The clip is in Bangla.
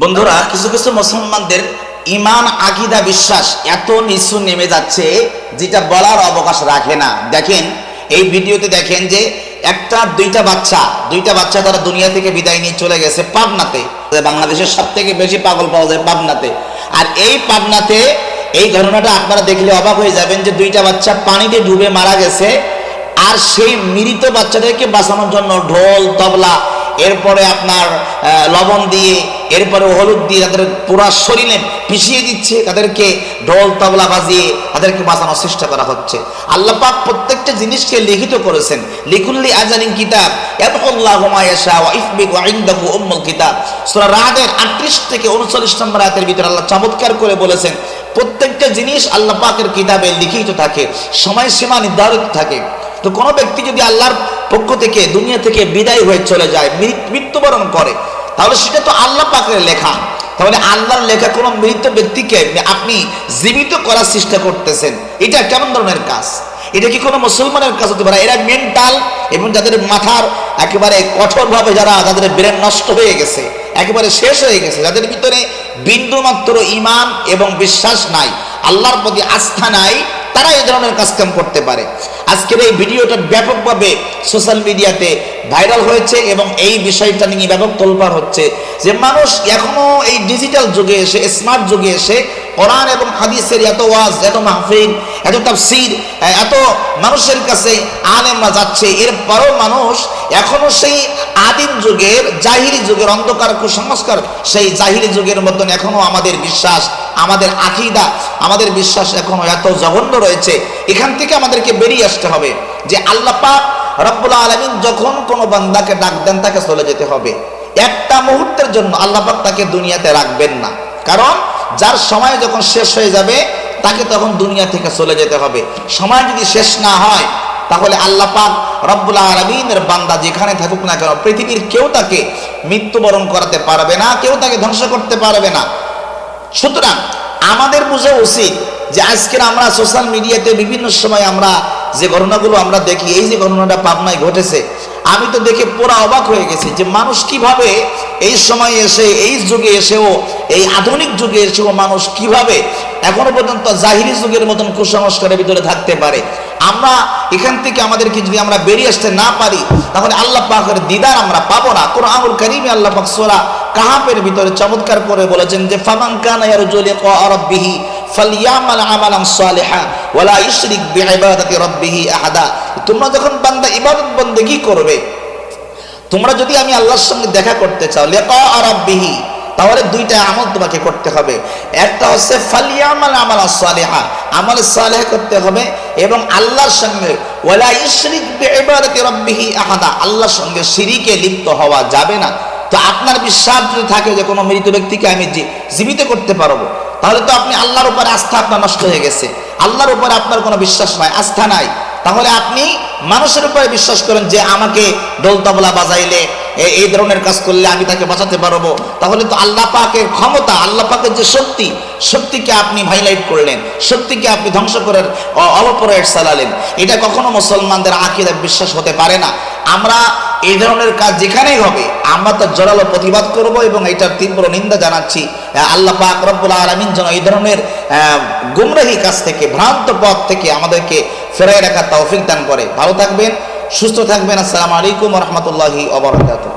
বন্ধুরা, কিছু কিছু মুসলমানদের ইমান, আকিদা, বিশ্বাস এত নিচু নেমে যাচ্ছে যেটা বলার অবকাশ রাখে না। দেখেন, এই ভিডিওতে দেখেন যে একটা, দুইটা বাচ্চা দুইটা বাচ্চা তারা দুনিয়া থেকে বিদায় নিয়ে চলে গেছে পাবনাতে। বাংলাদেশের সব থেকে বেশি পাগল পাওয়া যায় পাবনাতে। আর এই পাবনাতে এই ঘটনাটা আপনারা দেখলে অবাক হয়ে যাবেন যে দুইটা বাচ্চা পানিতে ডুবে মারা গেছে আর সেই মৃত বাচ্চাদেরকে বাঁচানোর জন্য ঢোল, তবলা, এরপরে আপনার লবণ দিয়ে এরপরে হলুদ দিয়ে তাদের পুরা শরীরে পিছিয়ে দিচ্ছে, তাদেরকে ঢোল, তবলা বাজিয়ে তাদেরকে বাঁচানোর চেষ্টা করা হচ্ছে। আল্লাহ পাক প্রত্যেকটা জিনিসকে লিখিত করেছেন। লিকুল্লি আজানিন কিতাব ইয়াদুল্লাহু মা ইয়াশা ওয়া ইফবিক ওয়া ইনদাহু উম্মুল কিতাব। সূরা রাদের 38 থেকে 39 নম্বর আয়াতের ভিতরে আল্লাহ চমৎকার করে বলেছেন, প্রত্যেকটা জিনিস কিতাবে লিখিত থাকে, সময়সীমা নির্ধারিত থাকে। তো কোনো ব্যক্তি যদি আল্লাহর পক্ষ থেকে, দুনিয়া থেকে বিদায় হয়ে চলে যায় মৃত্যুবরণ করে তাহলে সেটা তো আল্লাহ পাকের লেখা। তাহলে আল্লাহর লেখা কোনো মৃত ব্যক্তিকে আপনি জীবিত করার চেষ্টা করতেছেন, এটা কেমন ধরনের কাজ? এটা কি কোনো মুসলমানের কাজ হতে পারে? এরা মেন্টাল এবং যাদের মাথার একেবারে কঠোরভাবে যারা যাদের ব্রেন নষ্ট হয়ে গেছে, একেবারে শেষ হয়ে গেছে, যাদের ভিতরে বিন্দুমাত্র ইমান এবং বিশ্বাস নাই, আল্লাহর প্রতি আস্থা নাই তারা এই ধরনের কাজকাম করতে পারে। আজকের এই ভিডিওটা ব্যাপকভাবে সোশ্যাল মিডিয়াতে ভাইরাল হয়েছে এবং এই বিষয়টা নিয়ে ব্যাপক তোলপার হচ্ছে যে মানুষ এখনও এই ডিজিটাল যুগে এসে স্মার্ট যুগে এসে কোরআন এবং হাদিসের এত ওয়াজ, এত মাহফিল, এত তাফসির এত মানুষের কাছে আলেমরা যাচ্ছে। এরপরও মানুষ এখনও সেই আদিম যুগের জাহিরি যুগের অন্ধকার কুসংস্কার, সেই জাহিরি যুগের মতন এখনও আমাদের বিশ্বাস, আমাদের আকিদা, আমাদের বিশ্বাস এখনও এত জঘন্য রয়েছে। এখান থেকে আমাদেরকে বেরিয়ে আসতে হবে যে আল্লাহ পাক রব্বুল আলমিন যখন কোনো বান্দাকে ডাক দেন, তাকে চলে যেতে হবে। একটা মুহূর্তের জন্য আল্লাহ পাক তাকে দুনিয়াতে রাখবেন না। কারণ যার সময় যখন শেষ হয়ে যাবে, তাকে তখন দুনিয়া থেকে চলে যেতে হবে। সময় যদি শেষ না হয়, তাহলে আল্লাহ পাক রব্বুল আলমিনের বান্দা যেখানে থাকুক না কেন, পৃথিবীর কেউ তাকে মৃত্যুবরণ করাতে পারবে না, কেউ তাকে ধ্বংস করতে পারবে না। সুতরাং আমাদের বোঝা উচিত যে আজকের আমরা সোশ্যাল মিডিয়াতে বিভিন্ন সময় আমরা যে ঘটনাগুলো আমরা দেখি, এই যে ঘটনাটা পাবনায় ঘটেছে আমি তো দেখে পুরো অবাক হয়ে গেছি যে মানুষ কীভাবে এই সময় এসে, এই যুগে এসেও, এই আধুনিক যুগে এসেও মানুষ কীভাবে এখনও পর্যন্ত জাহিরি যুগের মতন কুসংস্কারের ভিতরে থাকতে পারে? আমরা এখান থেকে আমাদেরকে যদি আমরা বেরিয়ে আসতে না পারি, তাহলে আল্লাহ পাকের দিদার আমরা পাবো না। কোরআনুল কারীমে আল্লাহ পাক সূরা কাহাফের ভিতরে চমৎকার করে বলেছেন যে, ফামান কানা ইয়ারজু লিকা রাব্বিহি ফালইয়ামাল আমালান সালিহা ওয়ালা ইশরিক বিইবাদাতি রাব্বিহি আহাদা। তোমরা যখন বান্দা ইবাদত বন্দেগী করবে, তোমরা যদি আমি আল্লাহর সঙ্গে দেখা করতে চাও লিকা রাব্বিহি তাহলে দুইটা আমল তোমাকে করতে হবে। একটা হচ্ছে ফালিয়ামাল আমাল সালেহা, আমল সালেহ করতে হবে এবং আল্লাহর সঙ্গে, ওয়ালা ইশরিক বিইবাদাতি রাব্বিহি আহাদা, আল্লাহর সঙ্গে শিরিকে লিপ্ত হওয়া যাবে না। তো আপনার বিশ্বাস যদি থাকে যে কোনো মৃত ব্যক্তিকে আমি জীবিত করতে পারব, তাহলে তো আপনি আল্লাহর উপরে আস্থা আপনার নষ্ট হয়ে গেছে। আল্লাহর উপরে আপনার কোনো বিশ্বাস নাই, আস্থা নাই। তাহলে আপনি মানুষের উপরে বিশ্বাস করেন যে আমাকে ডোল তবলা বাজাইলে এই ধরনের কাজ করলে আমি তাকে বাঁচাতে পারব। তাহলে তো আল্লাহ পাকের ক্ষমতা, আল্লাহ পাকের যে শক্তি, শক্তিকে আপনি হাইলাইট করলেন, শক্তিকে আপনি ধ্বংস করে, অ- অপপ্রয়োগ চালালেন। এটা কখনো মুসলমানদের আকিদা বিশ্বাস হতে পারে না। আমরা এই ধরনের কাজ যেখানেই হবে, আমরা তার জোরালো প্রতিবাদ করব এবং এটার তীব্র নিন্দা জানাচ্ছি। আল্লাহ পাক রব্বুল আলমিন যেন এই ধরনের গুমরাহি কাজ থেকে, ভ্রান্ত পথ থেকে আমাদেরকে ফেরাই রাখার তৌফিক দান করে। ভালো থাকবেন, সুস্থ থাকবেন। আসসালামু আলাইকুম রহমতুল্লাহি অবরাকাতুহ